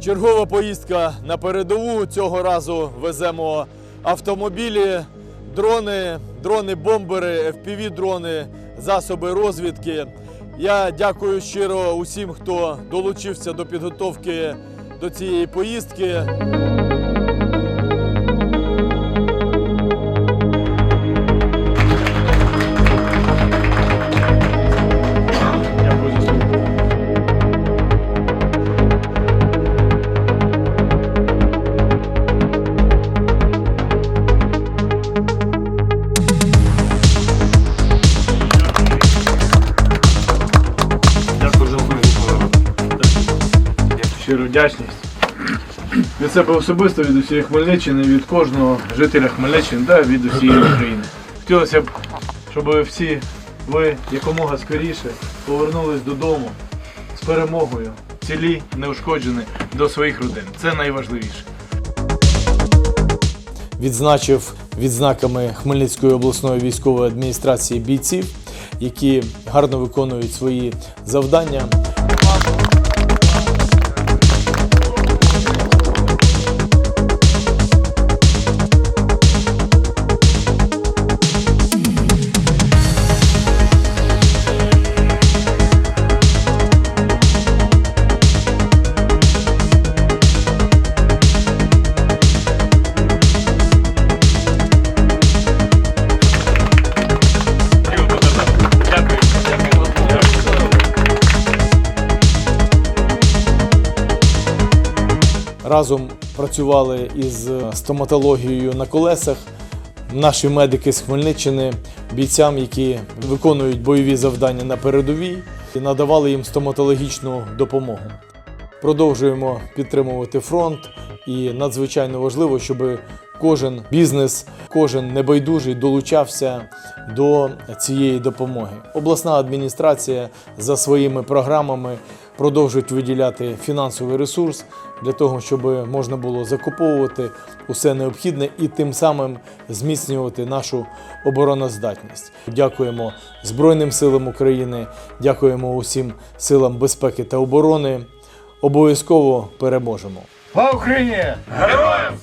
Чергова поїздка на передову. Цього разу веземо автомобілі, дрони, дрони-бомбери, FPV-дрони, засоби розвідки. Я дякую щиро усім, хто долучився до підготовки до цієї поїздки. Щиро вдячність. Від себе особисто, від усієї Хмельниччини, від кожного жителя Хмельниччини та від усієї України. Хотілося б, щоб всі ви якомога скоріше повернулись додому з перемогою, цілі, неушкоджені до своїх родин. Це найважливіше. Відзначив відзнаками Хмельницької обласної військової адміністрації бійців, які гарно виконують свої завдання. Разом працювали із стоматологією на колесах. Наші медики з Хмельниччини, бійцям, які виконують бойові завдання на передовій, і надавали їм стоматологічну допомогу. Продовжуємо підтримувати фронт, і надзвичайно важливо, щоб кожен бізнес, кожен небайдужий долучався до цієї допомоги. Обласна адміністрація за своїми програмами продовжують виділяти фінансовий ресурс для того, щоб можна було закуповувати усе необхідне і тим самим зміцнювати нашу обороноздатність. Дякуємо Збройним силам України, дякуємо усім силам безпеки та оборони. Обов'язково переможемо. Слава Україні! Героям